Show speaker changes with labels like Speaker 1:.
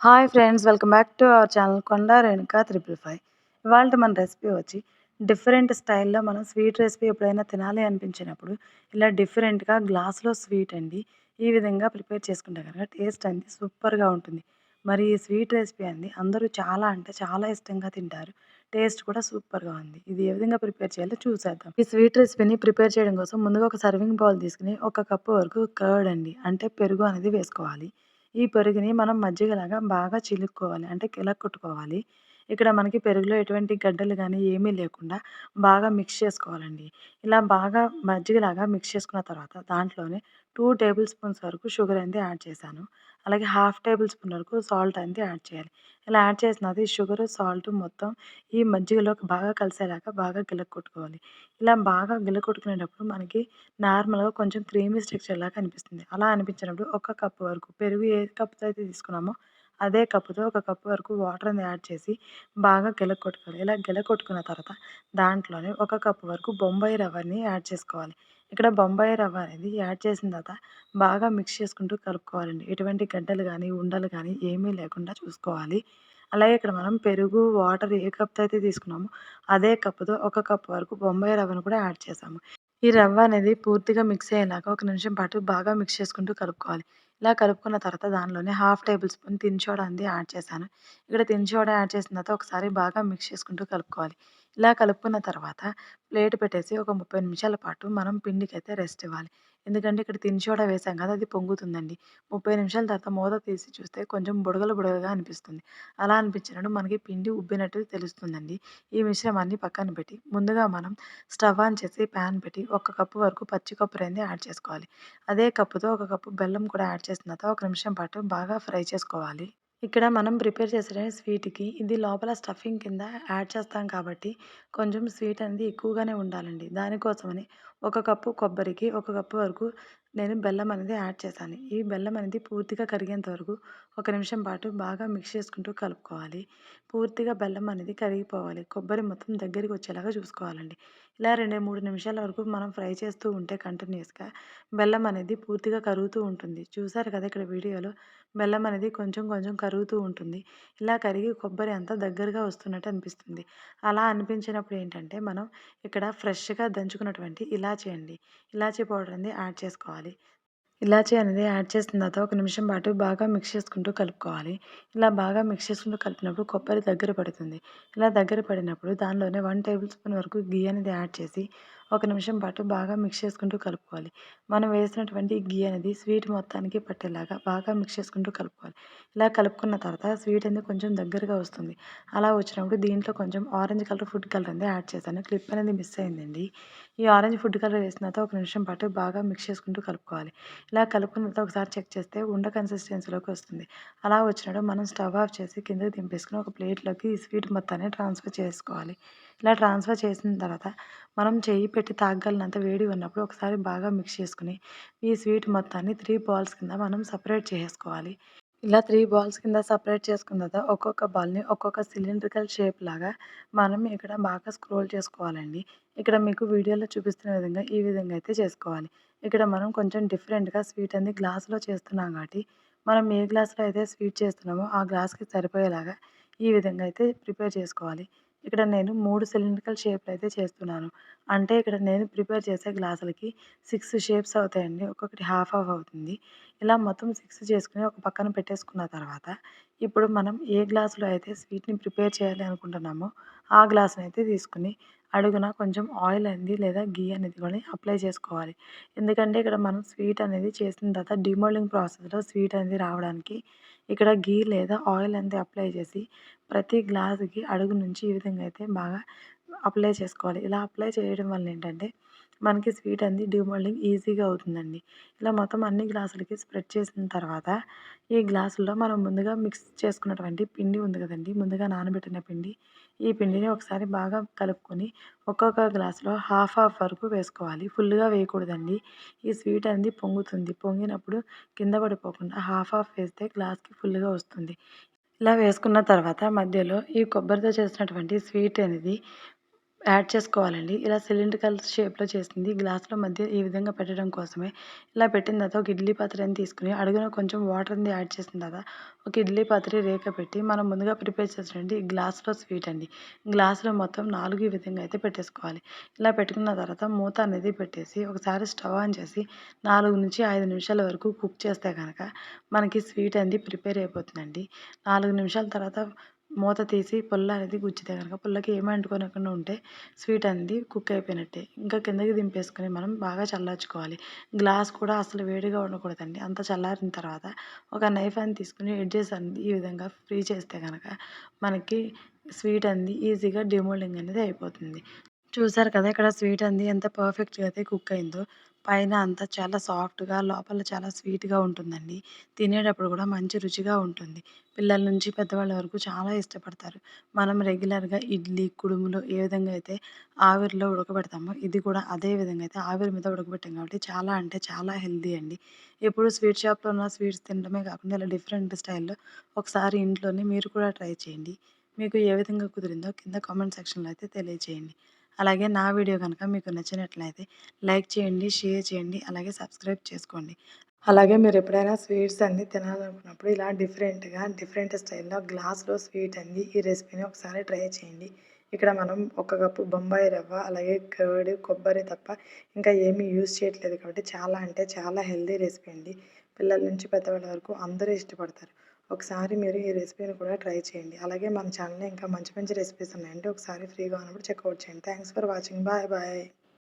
Speaker 1: Hi friends welcome back to our channel Konda Renuka triple five. ఇవాళ మన recipe వచ్చి different స్టైల్లో మనం స్వీట్ రెసిపీ ఎప్పుడైనా తినాలి అనిపించినప్పుడు ఇలా డిఫరెంట్గా గ్లాస్లో స్వీట్ అండి ఈ విధంగా ప్రిపేర్ చేసుకుంటే కనుక టేస్ట్ అనేది సూపర్గా ఉంటుంది. మరి ఈ స్వీట్ రెసిపీ అండి అందరూ చాలా అంటే చాలా ఇష్టంగా తింటారు. టేస్ట్ కూడా సూపర్గా ఉంది. ఇది ఏ విధంగా ప్రిపేర్ చేయాలో చూసేద్దాం. ఈ స్వీట్ రెసిపీని ప్రిపేర్ చేయడం కోసం ముందుగా ఒక సర్వింగ్ బౌల్ తీసుకుని ఒక కప్పు వరకు కర్డ్ అండి అంటే పెరుగు అనేది వేసుకోవాలి. ఈ పెరుగుని మనం మజ్జిగలాగా బాగా చిలుక్కోవాలి. అంటే కొట్టుకోవాలి ఇక్కడ మనకి పెరుగులో ఎటువంటి గడ్డలు కానీ ఏమీ లేకుండా బాగా మిక్స్ చేసుకోవాలండి. ఇలా బాగా మజ్జిగలాగా మిక్స్ చేసుకున్న తర్వాత దాంట్లోనే టూ టేబుల్ స్పూన్స్ వరకు షుగర్ అనేది యాడ్ చేశాను. అలాగే హాఫ్ టేబుల్ స్పూన్ వరకు సాల్ట్ అనేది యాడ్ చేయాలి. ఇలా యాడ్ చేసినది షుగర్ సాల్ట్ మొత్తం ఈ మజ్జిగలోకి బాగా కలిసేలాగా బాగా కొట్టుకోవాలి ఇలా బాగా కొట్టుకునేటప్పుడు మనకి నార్మల్గా కొంచెం క్రీమీ స్ట్రక్చర్ లాగా అనిపిస్తుంది. అలా అనిపించినప్పుడు ఒక కప్పు వరకు పెరుగు ఏ కప్పుతో అయితే తీసుకున్నామో అదే కప్పుతో ఒక కప్పు వరకు వాటర్ని యాడ్ చేసి బాగా కొట్టుకోవాలి ఇలా కొట్టుకున్న తర్వాత దాంట్లోనే ఒక కప్పు వరకు బొంబాయి రవ్వని యాడ్ చేసుకోవాలి. ఇక్కడ బొంబాయి రవ్వ అనేది యాడ్ చేసిన తర్వాత బాగా మిక్స్ చేసుకుంటూ కలుపుకోవాలండి. ఎటువంటి గడ్డలు కానీ ఉండలు కానీ ఏమీ లేకుండా చూసుకోవాలి. అలాగే ఇక్కడ మనం పెరుగు వాటర్ ఏ కప్తో అయితే తీసుకున్నామో అదే కప్పుతో ఒక కప్పు వరకు బొంబాయి రవ్వను కూడా యాడ్ చేసాము. ఈ రవ్వ అనేది పూర్తిగా మిక్స్ అయ్యేలాగా ఒక నిమిషం పాటు బాగా మిక్స్ చేసుకుంటూ కలుపుకోవాలి. ఇలా కలుపుకున్న తర్వాత దానిలోనే హాఫ్ టేబుల్ స్పూన్ తినచోడ అనేది యాడ్ చేశాను. ఇక్కడ తినచోడ యాడ్ చేసిన తర్వాత ఒకసారి బాగా మిక్స్ చేసుకుంటూ కలుపుకోవాలి. ఇలా కలుపుకున్న తర్వాత ప్లేట్ పెట్టేసి ఒక ముప్పై నిమిషాల పాటు మనం పిండికి అయితే రెస్ట్ ఇవ్వాలి. ఎందుకంటే ఇక్కడ తినిచోడ వేసాం కదా అది పొంగుతుందండి. ముప్పై నిమిషాల తర్వాత మూత తీసి చూస్తే కొంచెం బుడగలు బుడగగా అనిపిస్తుంది. అలా అనిపించినప్పుడు మనకి పిండి ఉబ్బినట్టు తెలుస్తుందండి. ఈ మిశ్రమాన్ని పక్కన పెట్టి ముందుగా మనం స్టవ్ ఆన్ చేసి ప్యాన్ పెట్టి ఒక కప్పు వరకు పచ్చి కొబ్బరి అనేది యాడ్ చేసుకోవాలి. అదే కప్పుతో ఒక కప్పు బెల్లం కూడా యాడ్ చేసిన తర్వాత ఒక నిమిషం పాటు బాగా ఫ్రై చేసుకోవాలి. ఇక్కడ మనం ప్రిపేర్ చేసిన స్వీట్కి ఇది లోపల స్టఫింగ్ కింద యాడ్ చేస్తాం కాబట్టి కొంచెం స్వీట్ అనేది ఎక్కువగానే ఉండాలండి. దానికోసమని ఒక కప్పు కొబ్బరికి ఒక కప్పు వరకు నేను బెల్లం అనేది యాడ్ చేశాను. ఈ బెల్లం అనేది పూర్తిగా కరిగేంత వరకు ఒక నిమిషం పాటు బాగా మిక్స్ చేసుకుంటూ కలుపుకోవాలి. పూర్తిగా బెల్లం అనేది కరిగిపోవాలి. కొబ్బరి మొత్తం దగ్గరికి వచ్చేలాగా చూసుకోవాలండి. ఇలా రెండు మూడు నిమిషాల వరకు మనం ఫ్రై చేస్తూ ఉంటే కంటిన్యూస్గా బెల్లం అనేది పూర్తిగా కరుగుతూ ఉంటుంది. చూసారు కదా ఇక్కడ వీడియోలో బెల్లం అనేది కొంచెం కొంచెం కరుగుతూ ఉంటుంది. ఇలా కరిగి కొబ్బరి అంతా దగ్గరగా వస్తున్నట్టు అనిపిస్తుంది. అలా అనిపించినప్పుడు ఏంటంటే మనం ఇక్కడ ఫ్రెష్గా దంచుకున్నటువంటి ఇలాచీ అండి. ఇలాచీ పౌడర్ అనేది యాడ్ చేసుకోవాలి. ఇలాచీ అనేది యాడ్ చేసిన తర్వాత ఒక నిమిషం పాటు బాగా మిక్స్ చేసుకుంటూ కలుపుకోవాలి. ఇలా బాగా మిక్స్ చేసుకుంటూ కలిపినప్పుడు కొబ్బరి దగ్గర పడుతుంది. ఇలా దగ్గర పడినప్పుడు దానిలోనే వన్ టేబుల్ స్పూన్ వరకు గీ అనేది యాడ్ చేసి ఒక నిమిషం పాటు బాగా మిక్స్ చేసుకుంటూ కలుపుకోవాలి. మనం వేసినటువంటి గీ అనేది స్వీట్ మొత్తానికి పట్టేలాగా బాగా మిక్స్ చేసుకుంటూ కలుపుకోవాలి. ఇలా కలుపుకున్న తర్వాత స్వీట్ అనేది కొంచెం దగ్గరగా వస్తుంది. అలా వచ్చినప్పుడు దీంట్లో కొంచెం ఆరెంజ్ కలర్ ఫుడ్ కలర్ అనేది యాడ్ చేశాను. క్లిప్ అనేది మిస్ అయిందండి. ఈ ఆరెంజ్ ఫుడ్ కలర్ వేసిన తర్వాత ఒక నిమిషం పాటు బాగా మిక్స్ చేసుకుంటూ కలుపుకోవాలి. ఇలా కలుపుకున్న తర్వాత ఒకసారి చెక్ చేస్తే ఉండ కన్సిస్టెన్సీలోకి వస్తుంది. అలా వచ్చినప్పుడు మనం స్టవ్ ఆఫ్ చేసి కిందకి దింపేసుకుని ఒక ప్లేట్లోకి ఈ స్వీట్ మొత్తాన్ని ట్రాన్స్ఫర్ చేసుకోవాలి. ఇలా ట్రాన్స్ఫర్ చేసిన తర్వాత మనం చేయి పెట్టి తాగలినంత వేడి ఉన్నప్పుడు ఒకసారి బాగా మిక్స్ చేసుకుని ఈ స్వీట్ మొత్తాన్ని త్రీ బాల్స్ కింద మనం సపరేట్ చేసుకోవాలి. ఇలా త్రీ బాల్స్ కింద సపరేట్ చేసుకున్న తర్వాత ఒక్కొక్క బాల్ని ఒక్కొక్క సిలిండ్రికల్ షేప్ లాగా మనం ఇక్కడ బాగా స్క్రోల్ చేసుకోవాలండి. ఇక్కడ మీకు వీడియోలో చూపిస్తున్న విధంగా ఈ విధంగా అయితే చేసుకోవాలి. ఇక్కడ మనం కొంచెం డిఫరెంట్గా స్వీట్ అనేది గ్లాసులో చేస్తున్నాం కాబట్టి మనం ఏ గ్లాస్లో అయితే స్వీట్ చేస్తున్నామో ఆ గ్లాస్కి సరిపోయేలాగా ఈ విధంగా అయితే ప్రిపేర్ చేసుకోవాలి. ఇక్కడ నేను మూడు సిలిండ్రికల్ షేప్లు అయితే చేస్తున్నాను. అంటే ఇక్కడ నేను ప్రిపేర్ చేసే గ్లాసులకి సిక్స్ షేప్స్ అవుతాయండి. ఒక్కొక్కటి హాఫ్ హాఫ్ అవుతుంది. ఇలా మొత్తం సిక్స్ చేసుకుని ఒక పక్కన పెట్టేసుకున్న తర్వాత ఇప్పుడు మనం ఏ గ్లాసులో అయితే స్వీట్ని ప్రిపేర్ చేయాలి అనుకుంటున్నామో ఆ గ్లాస్ని అయితే తీసుకుని అడుగున కొంచెం ఆయిల్ అనేది లేదా గీ అనేది కూడా అప్లై చేసుకోవాలి. ఎందుకంటే ఇక్కడ మనం స్వీట్ అనేది చేసిన తర్వాత డిమోల్డింగ్ ప్రాసెస్లో స్వీట్ అనేది రావడానికి ఇక్కడ గీ లేదా ఆయిల్ అంతే అప్లై చేసి ప్రతి గ్లాసుకి అడుగు నుంచి ఈ విధంగా అయితే బాగా అప్లై చేసుకోవాలి. ఇలా అప్లై చేయడం వల్ల ఏంటంటే మనకి స్వీట్ అనేది డిమోల్డింగ్ ఈజీగా అవుతుందండి. ఇలా మొత్తం అన్ని గ్లాసులకి స్ప్రెడ్ చేసిన తర్వాత ఈ గ్లాసుల్లో మనం ముందుగా మిక్స్ చేసుకున్నటువంటి పిండి ఉంది కదండి. ముందుగా నానబెట్టిన పిండి ఈ పిండిని ఒకసారి బాగా కలుపుకొని ఒక్కొక్క గ్లాసులో హాఫ్ హాఫ్ వరకు వేసుకోవాలి. ఫుల్గా వేయకూడదండి. ఈ స్వీట్ అనేది పొంగుతుంది. పొంగినప్పుడు కింద పడిపోకుండా హాఫ్ హాఫ్ వేస్తే గ్లాస్కి ఫుల్గా వస్తుంది. ఇలా వేసుకున్న తర్వాత మధ్యలో ఈ కొబ్బరితో చేసినటువంటి స్వీట్ అనేది యాడ్ చేసుకోవాలండి. ఇలా సిలిండ్రికల్ షేప్లో చేసింది. గ్లాస్లో మధ్య ఈ విధంగా పెట్టడం కోసమే. ఇలా పెట్టిన తర్వాత ఒక ఇడ్లీ పాత్రని తీసుకుని అడుగున కొంచెం వాటర్ని యాడ్ చేసిన తర్వాత ఒక ఇడ్లీ పాత్ర రేక పెట్టి మనం ముందుగా ప్రిపేర్ చేసినటువంటి ఈ గ్లాస్లో స్వీట్ అండి. గ్లాస్లో మొత్తం నాలుగు ఈ విధంగా అయితే పెట్టేసుకోవాలి. ఇలా పెట్టుకున్న తర్వాత మూత అనేది పెట్టేసి ఒకసారి స్టవ్ ఆన్ చేసి నాలుగు నుంచి ఐదు నిమిషాల వరకు కుక్ చేస్తే కనుక మనకి స్వీట్ అనేది ప్రిపేర్ అయిపోతుందండి. నాలుగు నిమిషాల తర్వాత మూత తీసి పుల్ల అనేది గుచ్చితే కనుక పుల్లకి ఏమీ అంటుకోనకుండా ఉంటే స్వీట్ అనేది కుక్ అయిపోయినట్టే. ఇంకా కిందకి దింపేసుకొని మనం బాగా చల్లార్చుకోవాలి. గ్లాస్ కూడా అసలు వేడిగా ఉండకూడదండి. అంత చల్లారిన తర్వాత ఒక నైఫ్ అని తీసుకుని ఎడ్జెస్ అనేది ఈ విధంగా ఫ్రీ చేస్తే కనుక మనకి స్వీట్ అనేది ఈజీగా డిమోల్డింగ్ అనేది అయిపోతుంది. చూసారు కదా ఇక్కడ స్వీట్ అనేది ఎంత పర్ఫెక్ట్గా అయితే కుక్ అయిందో. పైన అంతా చాలా సాఫ్ట్గా లోపల చాలా స్వీట్గా ఉంటుందండి. తినేటప్పుడు కూడా మంచి రుచిగా ఉంటుంది. పిల్లల నుంచి పెద్దవాళ్ళ వరకు చాలా ఇష్టపడతారు. మనం రెగ్యులర్గా ఇడ్లీ కుడుములు ఏ విధంగా అయితే ఆవిరిలో ఉడకబెడతామో ఇది కూడా అదే విధంగా అయితే ఆవిరి మీద ఉడకబెట్టాం కాబట్టి చాలా అంటే చాలా హెల్దీ అండి. ఎప్పుడు స్వీట్ షాప్లో ఉన్న స్వీట్స్ తినడమే కాకుండా ఇలా డిఫరెంట్ స్టైల్లో ఒకసారి ఇంట్లోనే మీరు కూడా ట్రై చేయండి. మీకు ఏ విధంగా కుదిరిందో కింద కామెంట్ సెక్షన్లో అయితే తెలియజేయండి అలాగే నా వీడియో కనుక మీకు నచ్చినట్లయితే లైక్ చేయండి షేర్ చేయండి అలాగే సబ్స్క్రైబ్ చేసుకోండి. అలాగే మీరు ఎప్పుడైనా స్వీట్స్ అన్ని తినాలనుకున్నప్పుడు ఇలా డిఫరెంట్గా డిఫరెంట్ స్టైల్లో గ్లాస్లో స్వీట్ అంది ఈ రెసిపీని ఒకసారి ట్రై చేయండి. ఇక్కడ మనం ఒక కప్పు బొంబాయి రవ్వ అలాగే కర్డ్ కొబ్బరి తప్ప ఇంకా ఏమీ యూజ్ చేయట్లేదు కాబట్టి చాలా అంటే చాలా హెల్దీ రెసిపీ అండి. పిల్లల నుంచి పెద్దవాళ్ళ వరకు అందరూ ఇష్టపడతారు. ఒకసారి మీరు ఈ రెసిపీని కూడా ట్రై చేయండి. అలాగే మన ఛానల్లో ఇంకా మంచి మంచి రెసిపీస్ ఉన్నాయండి ఒకసారి ఫ్రీగా ఉన్నప్పుడు చెక్అవుట్ చేయండి. Thanks for watching. Bye bye.